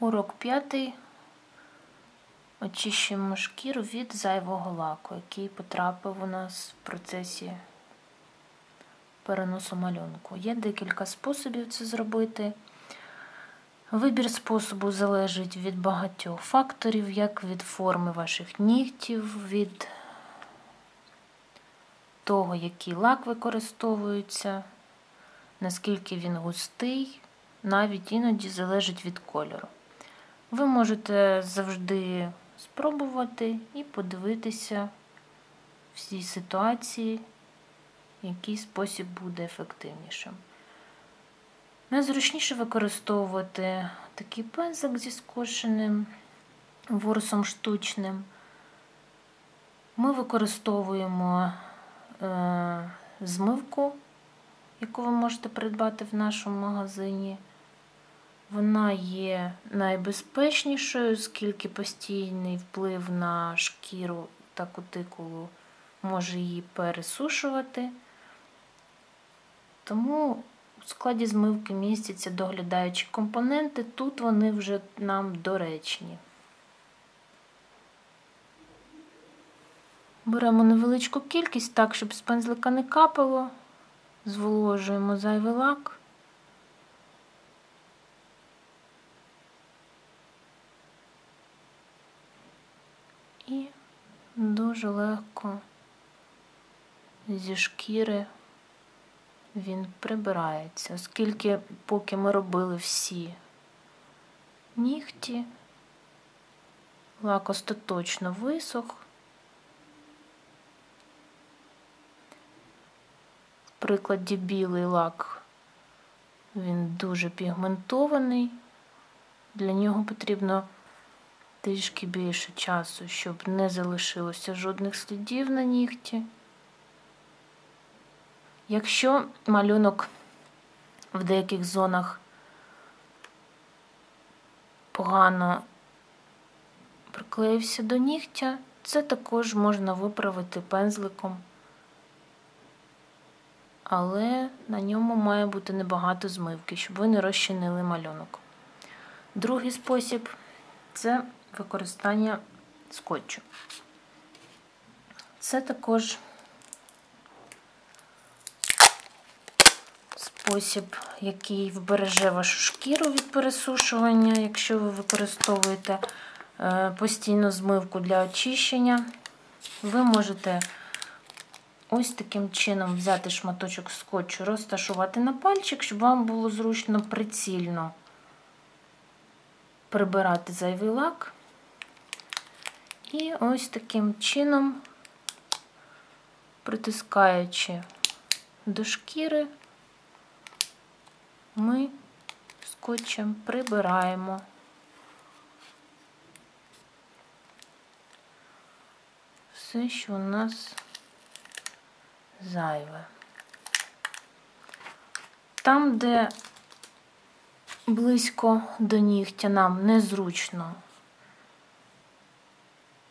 Урок п'ятий. Очищуємо шкіру від зайвого лаку, який потрапив у нас в процесі переносу малюнку. Є декілька способів це зробити. Вибір способу залежить від багатьох факторів, як від форми ваших нігтів, від того, який лак використовується, наскільки він густий, навіть іноді залежить від кольору. Ви можете завжди спробувати і подивитися в цій ситуації, який спосіб буде ефективнішим. Найзручніше використовувати такий пензик зі скошеним ворсом штучним. Ми використовуємо е, змивку, яку ви можете придбати в нашому магазині. Вона є найбезпечнішою, оскільки постійний вплив на шкіру та кутикулу може її пересушувати. Тому у складі змивки містяться доглядаючі компоненти, тут вони вже нам доречні. Беремо невеличку кількість так, щоб з пензлика не капало, зволожуємо зайвий лак. І дуже легко зі шкіри він прибирається, оскільки поки ми робили всі нігті, лак остаточно висох. В прикладі білий лак, він дуже пігментований, для нього потрібно трішки більше часу, щоб не залишилося жодних слідів на нігті. Якщо малюнок в деяких зонах погано приклеївся до нігтя, це також можна виправити пензликом, але на ньому має бути небагато змивки, щоб ви не розчинили малюнок. Другий спосіб це використання скотчу. Це також спосіб, який вбереже вашу шкіру від пересушування, якщо ви використовуєте постійну змивку для очищення. Ви можете ось таким чином взяти шматочок скотчу, розташувати на пальчик, щоб вам було зручно прицільно прибирати зайвий лак. І ось таким чином, притискаючи до шкіри, ми скотчем прибираємо все, що у нас зайве. Там, де близько до нігтя нам незручно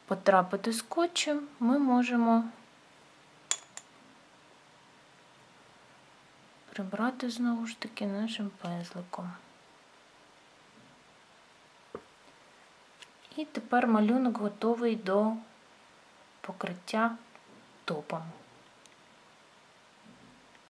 потрапити скотчем, ми можемо прибрати знову ж таки нашим пензликом. І тепер малюнок готовий до покриття топом.